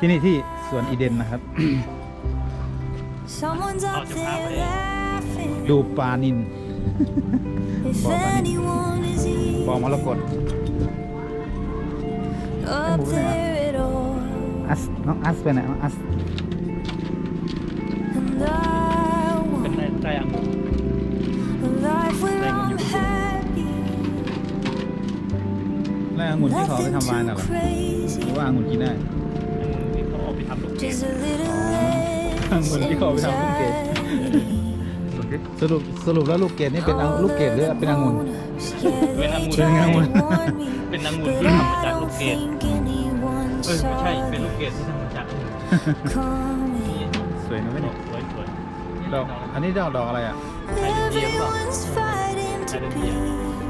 ที่นี่ที่สวนอีเดนนะครับ Someone's up there laughing. ดูปลานิน If Bom, Annie. anyone is ปอ here มรกต up moving there at all, อัสน้องอัสไปไหนน้องอัส and I เป็น want ในใจอังุ่น a life where I'm happy. แล้วองุ่นที่เขาเอาไป Nothing ทำวายน่ะเหร too อห crazy, รือว่าองุ่นกินได้ที่เขา เอาไปทำลูกเกด just a little Ang less mundi ko, sabi ko, eh. anxiety. สรุปสรุปแล้วลูกเกดนี่เป็นองลูกเกดหรือเป็นองุ่นเป็นองุ่นเป็นองุ่นเป็นองุ่นที่ทำมาจากลูกเกดเอ้ยไม่ใช่เป็นลูกเกดที่ทำมาจากองุ่นสวยนะไม่เนี่ยสวยสวยดอกอันนี้ดอกดอกอะไรอะ Everyone's fighting to be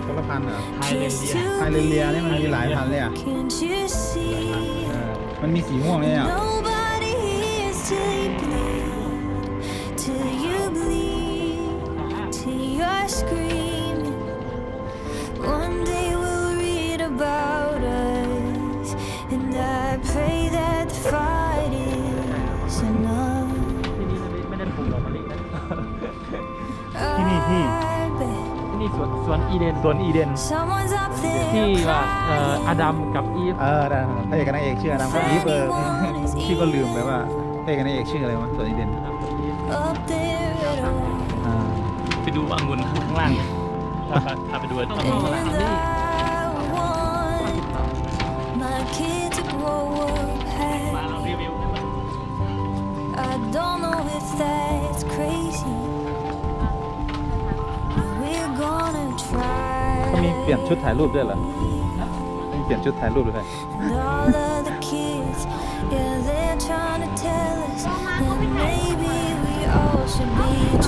คนละพันธุ์เหรอไทยเลนเดีย just ไทยเรนเลียนี่มันมีหลายพันธุ์เลยอะ Can't you see? เออมันมีสีม่วงเลยอะ Nobody hears till you bleed, till you bleed, till you're screaming. One day we'll read about us, and I pray that the fight is enough. ที่นี่ไม่ได้ปลูกดอกมะลินะที่นี่ที่ I bet ที่นี่สวนสวนอีเดนสวนอีเดน someone's up ที่ there ว่าเอ่อ crying. อาดัมกับอีฟ เออได้พระเอกกับนางเอกชื่ออะไรนะอีฟเออพี่ก็ลืมไปว่าพระ เอกกับนางเอกชื่ออะไรวะสวนอีเดน Up there at all. อ่าไปดูองุ่นข้างล่างพาไปพาไปดูต้น And มะลิ I want my kid to grow up มา happy. เรารีวิวให้มัน I don't know if that's crazy. but We're gonna เขามี try. เปลี่ยนชุดถ่ายรูปด้วยเหรอมีเปลี่ยนชุดถ่ายรูปด้วย And all of the kids, yeah, they're trying to tell us that maybe we all should be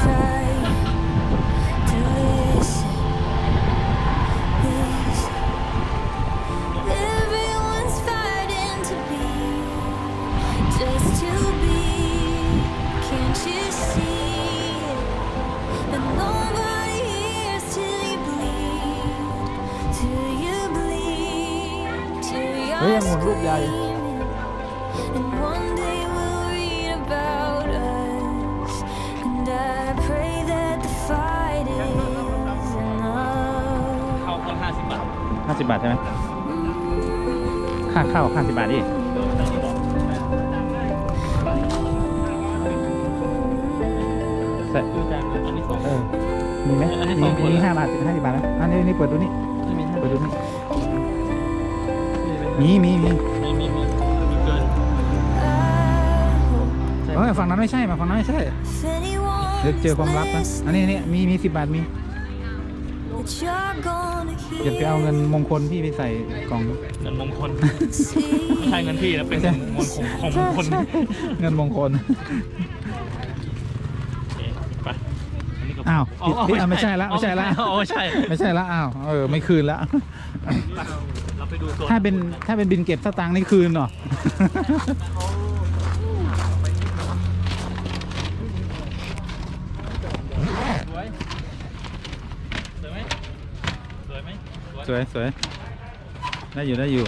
าสิบาทใช่ไหมค่าเข้าข้างสิบาทดิใส่อันนี้สอเออมีไหมอันนี้สองคนมีห้าบาทสิบห้าสิบบาทนะอันนี้นี่เปิดดูนี่เปิดดูนี่มีมีมีมีมีมีมีเกิอ้ยฝั่งนั้นไม่ใช่มาฝั่งนั้นไม่ใช่เดี๋ยวเจอความลับนะอันนี้นี่มีมีสิบบาทมี เดี๋ยวไปเอาเงินมงคลพี่ไปใส่กล่องเงินมงคล see. ไม่ใช่เงินพี่นะเป็นเงินมงคลของมงคลเงินมงคลโอเคไปอันนี้ก็อ้าวอ๋อพี่อะไม่ใช่ละไม่ใช่ละอ๋อไม่ใช่ไม่ใช่ละอ้าวเออไม่คืนละไปเราไปดูโซนถ้าเป็นถ้าเป็นบินเก็บสตางค์นี่คืนเหรอ สวยสวยไหมสวยไหม สวยสวยได้อยู่ได้อยู่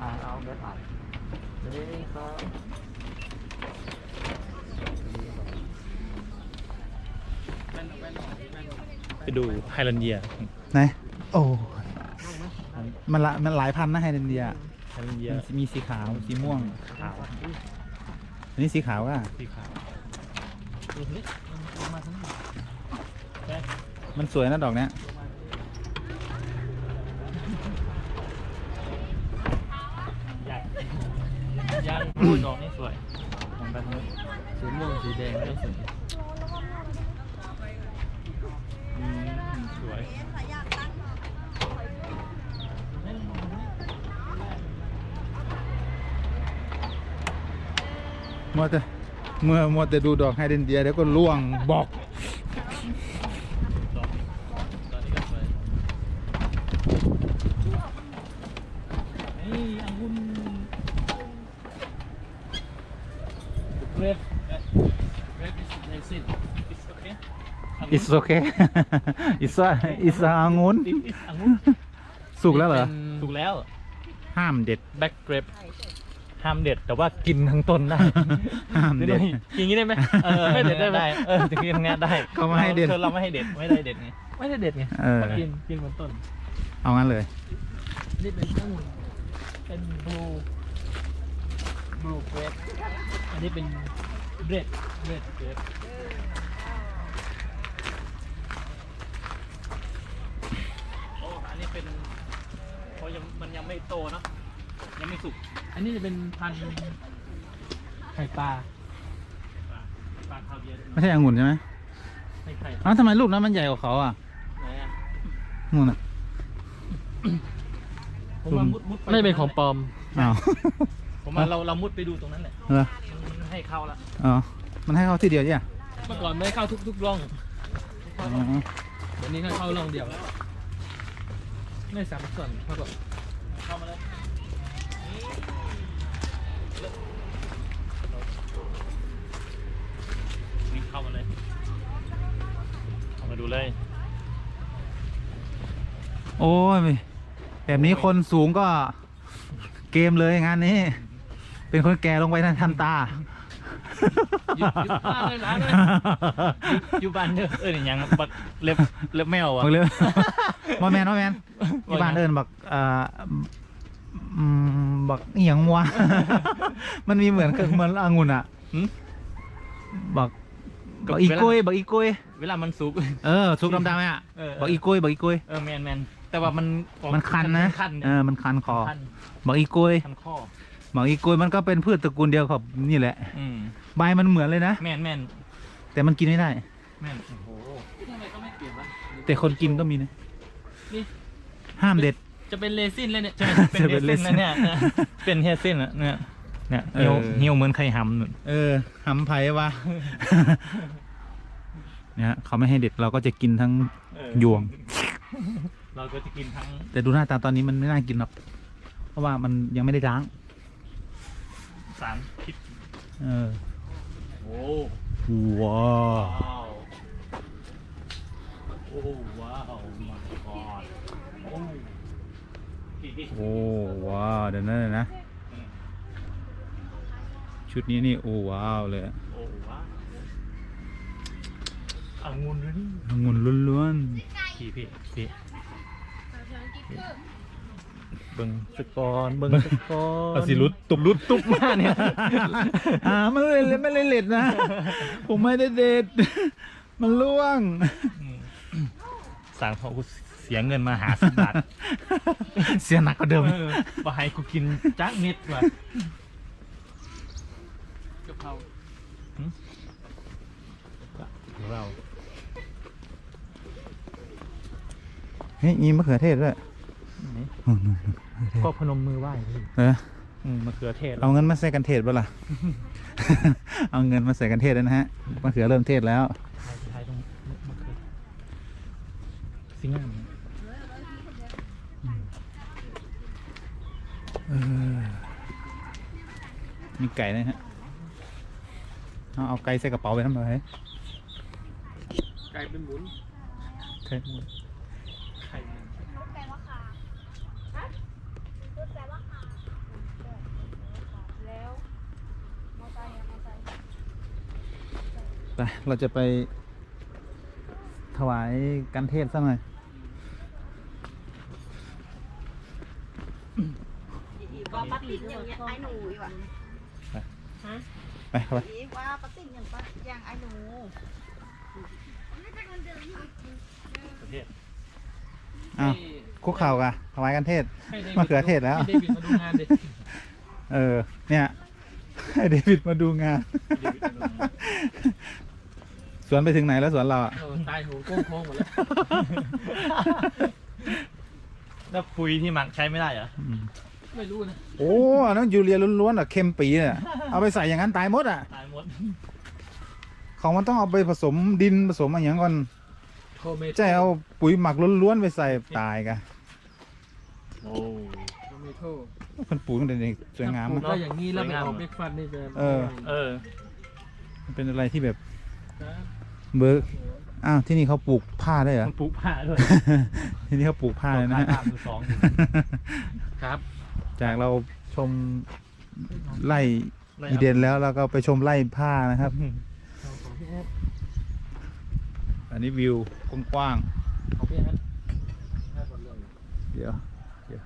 อ่าเอาเบสอ่านนี่ครับ ไป ดูไฮแลนเดียไหนโอ้มันละมันหลายพันนะไฮเดนเดียไฮแลนเดียมันมีสีขาวสีม่วงขาวอันนี้สีขาวอะสีขาวดูสิมันมาทั้งหมดใช่มันสวยนะดอกเนี้ยใหญ่ยังโอ้ยดอกนี่สวยของแบบนี้สีม่วงสีแดงก็สวย มื่อเมื่อมื่อจะดูดอกไฮเดรนเดียแล้วก็ล่วงบอกเรฟเรฟ is nice ออังุนสุกแล้วเหรอ สุกแล้ว ห้ามเด็ด แบ็กเกรป ห้ามเด็ดแต่ว่ากินทั้งต้นได้ห้ามเด็ด กินอย่างนี้ได้ไหมเออไม่เด็ดได้ไหมเออจะกินทั้งนี้ได้เขาไม่ให้เด็ดเราเราไม่ให้เด็ดไม่ได้เด็ดไงไม่ได้เด็ดไงเออ กินกินบนต้นเอางั้นเลย นี่เป็นต้นเป็นบลูบลูเกรปอันนี้เป็นเรดเรดเกรปโอ้อันนี้เป็นเพราะยังมันยังไม่โตเนาะ ยังไม่สุกอันนี้จะเป็นพันธุ์ไข่ปลาปลาคาเวียร์ไม่ใช่องุ่นใช่ไหมไม่ไข่อ้าวทำไมลูกนั้นมันใหญ่กว่าเขาอะไหนอะนู่นอะ ผมว่ามุดมุดไม่เป็นของปลอม อ้าวผมว่าเราเรามุดไปดูตรงนั้นแหละเหรอมันให้เข้าละอ๋อ มันให้เขาที่เดียวใช่ไหมเมื่อก่อนไม่ให้เข้าทุกทุกร่องอ๋อเดี๋ยวนี้ให้เข้าร่องเดียวไม่สามส่วนเขาก็เข้ามาแล้วนี่เข้ามาเลยเข้า มาดูเลย โอ้ยแบบนี้คนสูงก็ เกมเลยงานนี้ เป็นคนแก่ลงไปนะทันตา อยู่อยู่บ้านเลยร้านเลยอยู่บ้านเด้อเออนี่ยังบักเล็บเล็บแมวอะบอกเลยมาแมนมาแมนที่บ้านเอิญบักเอ่ออืมบักเอียงวะ มันมีเหมือนกับเหมือนองุ่นอะหึบักกั บบักอีเวลากุยบักอีกุยเวลามันสุก เออสุกดำๆอะเออ บักอีกุยบักอีกุยเออแมนแมนแต่ว่ามันมันคันนะคันเออมันคันคอคันบักอีกุยคันข้อบักอีกุยมันก็เป็นพืชตระกูลเดียวกับนี่แหละ อืมใบมันเหมือนเลยนะ แมนแมนแต่มันกินไม่ได้ แมนโอ้โหทำไมก็ไม่เปลี่ยนวะ แต่คนกินก็มีนะนี่ ห้ามเด็ด จะเป็นเลซินแล้วเนี่ยใช่ไหมจะเป็นเลซินแล้วเนี่ยนะเป็นเฮซินแล้วเนี่ย เนี่ยเออเหี่ยวเหี่ยวเหมือนไข่หำนู่นเออหำไผ่วะ เนี่ยฮะเขาไม่ให้เด็ดเราก็จะกินทั้งเออยวง เราก็จะกินทั้งแต่ดูหน้าตาตอนนี้มันไม่น่ากินหรอกเพราะว่ามันยังไม่ได้ล้าง สารพิษเออโอ้ว้าว้าวโอ้ว้าว my god โอ้พี่พี่โอ้ว้าวเดี๋ยวนะเดี๋ยวนะ ชุดนี้นี่โอ้ว้าวเลยอะโอ้ว้าวองุ่นด้วยนี่องุ่นล้วนพี่พี่พี่เบิ้งสกอนเบิ้งสกอนๆปสิรุดตุบรุดตุบมาเนี่ย อ่าไม่ได้เล็ดไม่ได้เล็ดนะ ผมไม่ได้เด็ด มันล่วง สั่งเขากูเสียเงินมาหาสิบบาทเสียหนักกว่าเดิม เออมาให้กูกินจักเม็ดว่ะกะเพราหึเราเฮ้ยมีมะเขือเทศด้วยก็พนมมือไหว้พี่เอออืมมะเขือเทศ เอาเงินมาใส่กันเทศป่ะล่ะ เอาเงินมาใส่กันเทศแล้วนะฮะมะเขือเริ่มเทศแล้วท้ายท้ายตรงมะเขือสิงามเนี่ยมีไก่นะฮะ เอาเอาไก่ใส่กระเป๋าไปทำไมไก่เป็นหมุนไก่ไข่มันไปเราจะไปถวายกันเทศสักหน่อยอีกว่าป้าติ๋งอย่างเงี้ยไอ้หนูอีกว่ะ ไปเข้าไปอีกว่าป้าติ๋งอย่างป้าอย่างไอ้หนูประเทศอ้าวคุกเข่ากะถวายกันเทศให้ดวิดมะเขือเทศแล้วให้เดวิดมาดูงานดิเออ เนี่ยให้เดวิดมาดูงานให้เดวิดมาดูงานสวนไปถึงไหนแล้วสวนเราอะเออตายหูโค้งโค้งหมดแล้วแล้วปุยที่หมักใช้ไม่ได้เหรออืม ไม่รู้นะโอ้อันนั้นยูเรียล้วนๆอะเค็มปีเนี่ยเอาไปใส่อย่างนั้นตายหมดอะ ตายหมดของมันต้องเอาไปผสมดินผสมอะไรอย่างก่อนโทเมโต้ใช่เอาปุ๋ยหมักล้วนๆไปใส่ตายกะโอ้ โทเมโต้คนปลูกตั้งแต่เด็กสวยงามปลูนะกได้อย่างนี้แล้วสวยไปงามออกเบรกฟันนี่จะเออ เออ มันเป็นอะไรที่แบบครับเบิร์กอ้าวที่นี่เขาปลูกผ้าได้วยเหรอ มันปลูกผ้าด้วยที่นี่เขาปลูกผ้าเลยนะฮะ ผ้ามือสองอยู่ครับ จากเราชมไล่อีเดนแล้วเราก็ไปชมไล่ผ้านะครับ อันนี้วิวกว้างของพี่แอดๆเดี๋ยวเดี๋ยว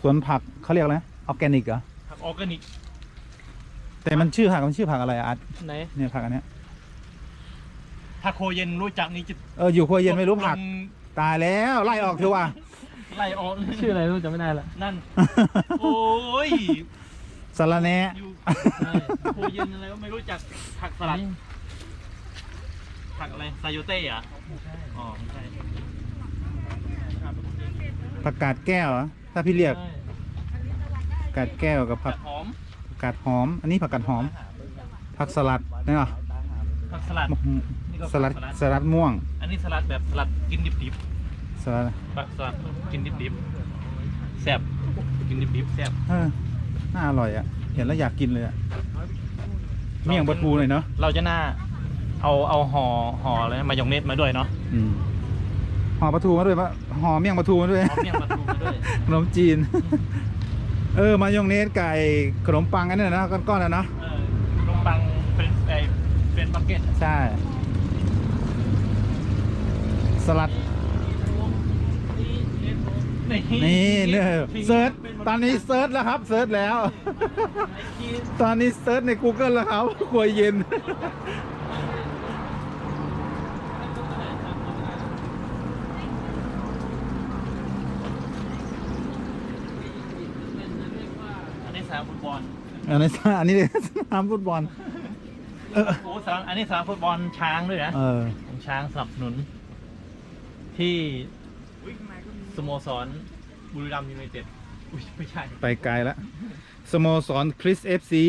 สวนผักเขาเรียกอะไรออร์แกนิกเหรอผักออร์แกนิก แต่มันชื่อผักมันชื่อผักอะไรอะอาร์ตไหนเนี่ยผักอันเนี้ยถ้าโคเย็นรู้จักนี่จะเอออยู่ครัวเย็นไม่รู้ผักลงตายแล้วไล่ออกเถอะว่ะ ไล่ออกชื่ออะไรรู้จำไม่ได้ละนั่น โอ้ยสารแหน่อยู่ใช่โคเย็นอะไรก็ไม่รู้จักผักสลัดผักอะไรไซโยเต้เหรอะอ๋อไม่ใช่ผักกาดแก้วเหรอถ้าพี่เรียกผักกาดแก้วกับผัผักกหอมผักกาดหอม อันนี้ผักกาดหอม ผักสลัดนี่เหรอผักสลัดนี่ก็สลัดผักสลัดม่วง อันนี้สลัดแบบสลัดกินดิบ สลัดๆผักสลัดกินดิบๆแซ่บกินดิบๆแซ่บเออน่าอร่อยอะ เห็นแล้วอยากกินเลยอะเมี่ยงปลาทูหน่อยเนาะเราจะน่าเอาเอาห่อห่ออะไรนะมายองเนสมาด้วยเนาะอืมห่อปลาทูมาด้วยปะห่อเมี่ยงปลาทูมาด้วย เอาเมี่ยงปลาทูมาด้วยขนมจีน เออ มายองเนสไก่ขนมปังอันนี้นะก้อนๆนะเนาะเออขนมปังเป็นไอเป็นบักเก็ตใช่ สลัด นี่เนี่ยเซิร์ชตอนนี้เซิร์ชแล้วครับเซิร์ชแล้ว ตอนนี้เซิร์ชใน Google แล้วครับครัวเย็น อันนี้สนามฟุตบอลอันนี้อันนี้สนามฟุตบอลเออโอ้สนามอันนี้สนามฟุตบอลช้างด้วยนะเออของช้างสนับสนุนที่ สโมสรบุรีรัมย์ยูไนเต็ดอุ๊ยไม่ใช่ไปไกลแล้วสโมสรคริสเอฟซี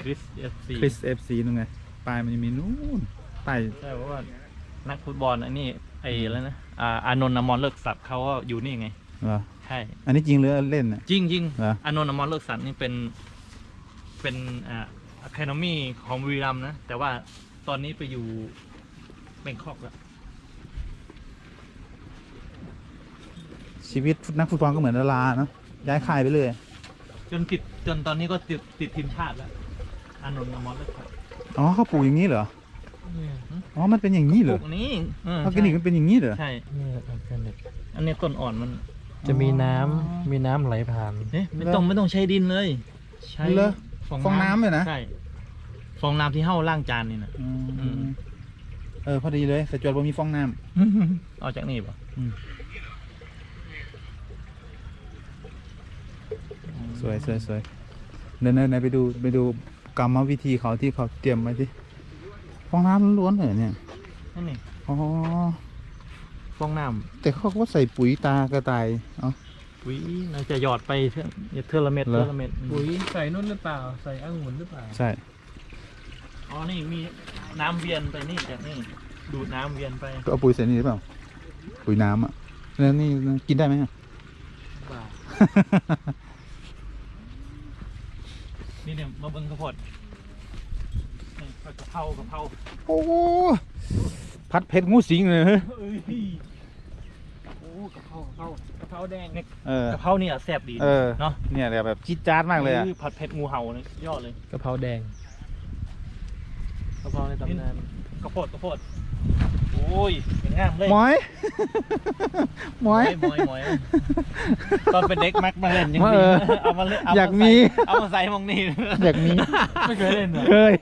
คริสเอฟซีคริสเอฟซีนู่นไงปลายมันจะมีนู่นใต้ใช่เพราะว่านักฟุตบอลอันนี้ไอ้แล้วนะอ่าอานนท์อมรเลิกศักดิ์เขาก็อยู่นี่ไงเหรอใช่อันนี้จริงหรือเล่นอะ จริงจริงเหรออานนท์อมรเลิกศักดิ์นี่เป็นเป็นอ่าอะคาเดมี่ของบุรีรัมย์นะ แต่ว่าตอนนี้ไปอยู่เบงคอกแล้ว ชีวิตนักฟุตบอลก็เหมือนดาราเนอะย้ายค่ายไปเลย จนติดจนตอนนี้ก็ติดติดทีมชาติแล้วอานนท์อมรเลิกศักดิ์อ๋อเขาปลูกอย่างนี้เหรออ๋อมันเป็นอย่างนี้เหรพอวกนี้เออออร์แกนิกมันเป็นอย่างนี้เหรอใช่นี่ออร์แกนิกอันนี้ต้นอ่อนมัน จะมีน้ำมีน้ำไหลผ่านเอ๊ะไม่ต้องไม่ต้องใช้ดินเลย ใช้เหรอฟองน้ำเลยนะ ใช่ฟองน้ำที่เห่าล่างจานนี่นะอือืมมเออพอดีเลยใส่จวดบ่มีฟองน้เอาจากนี่ป่ะำอืมส วยสวยสวยเดินเดินไปดูไปดูกรรมวิธีเขาที่เขาเตรียมไว้ที่ฟองน้ำล้วนๆเลยเนี่ยนั่นนี่อ๋อฟองน้แต่เขาก็ใส่ปุ๋ยตากระต่ายเอ๋อำอุ้ยเราจะหยอดไปเท่าเทอละเม็ดเหรอเทอละเม็ดปุ๋ยใส่นุ่นหรือเปล่า ใส่องุ่นหรือเปล่า ใช่ อ๋อ นี่มีน้ำเวียนไปนี่จากนี่ดูดน้ำเวียนไป ก็เอาปุ๋ยใส่นี่หรือเปล่า ปุ๋ยน้ำอะ แล้วนี่กินได้ไหมอะบ้า นี่เนี่ยมาเบิ้งข้าวโพดนี่กะเพรากะเพราโอ้โหพัดเผ็ดงูสิงเลยเฮ้ยเอ้ยโอ้กะเพรากะเพรากะเพราแดงเนี่ยเออ กะเพราเนี่ยแซ่บดีเออ เนาะเนี่ยแบบแบบจี๊ดจ๊าดมากเลยอะผัดเผ็ดงูเห่าเนี่ยยอดเลยกะเพราแดงกะเพราในตำนานข้าวโพดข้าวโพด โอ้ยเป็นงามเลยหมอย หมอย หมอยหมอยตอนเป็นเด็กมักมาเล่นยังเอมีอเอามาเล่นเมอยากมีใส่เอามาใส่มองนี่อยากมี ไม่เคยเล่นเหรอเคย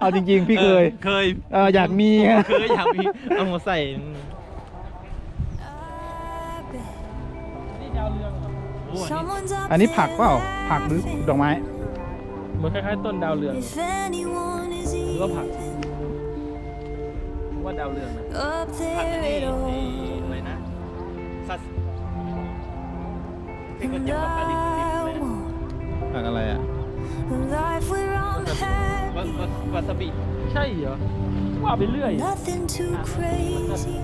เอาจริง ๆ พี่เคยออเคยเอออยากมีเคยอยากมี เอามาใส่ I bet โอ้อันนี้ someone's up อันนี้ผักเปล่า ผักหรือ laughing. ดอกไม้ เหมือนคล้ายๆต้นดาวเรือง If anyone is หรือว่าผัก even ว่า ดาวเรืองนะ up ผัดอัน there นี้ at ไอ้ all. อะไรนะซัสที่ก็ And จะแบบอันนี้ดิบ I เลยนะ want ผักอะไรอ่ะ a life where I'm วา happy. วาวาซาบิ ใช่เหรอ ว่าไปเรื่อย Nothing too crazy,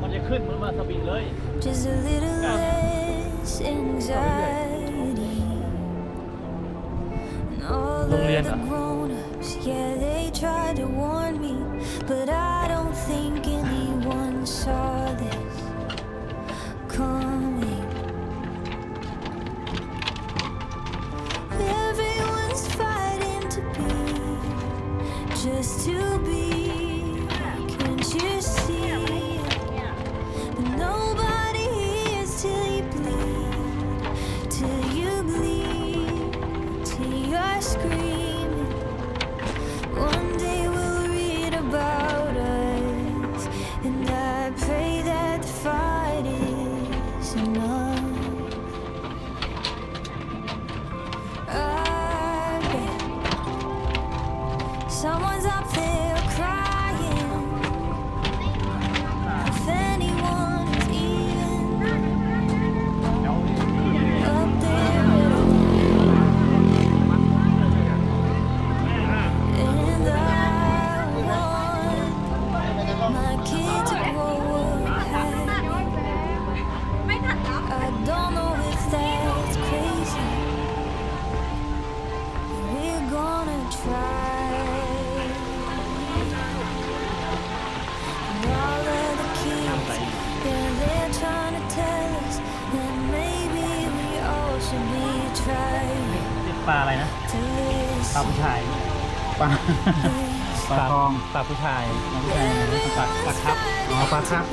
มันจะขึ้นเหมันวาซาบิเลย just a little less anxiety. And all of Lông Liên the à? grown-ups close. Yeah, they tried to warn me, but I don't think anyone saw ปลาอะไรนะ to ปลา listen. ผู้ชายปลาปลาทองปลาผู้ชาย Everyone's ปลาปลาครับอ๋อปลาครับ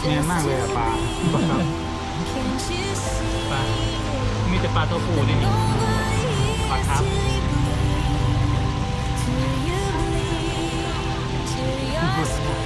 เนียนมากเลยอะปลาปลาครับ Can't you see? ปลามีแต่ปลาตัวผู้นี่นี่ Nobody Pop, pop. hears till you bleed, till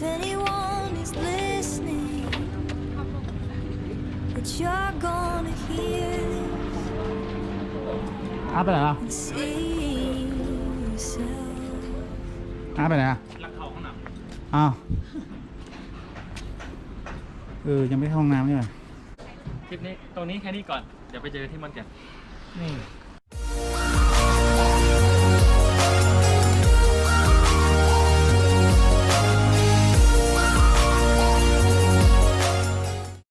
if anyone is listening, that you're gonna hear this อาไปไหนล่ะ and see yourself. อาไปไหนอะลักเขาข้างหนังอ้าวเออยังไม่เข้าห้องน้ำนี่หว่าคลิปนี้ตรงนี้แค่นี้ก่อน เดี๋ยวไปเจอที่มันกันนี่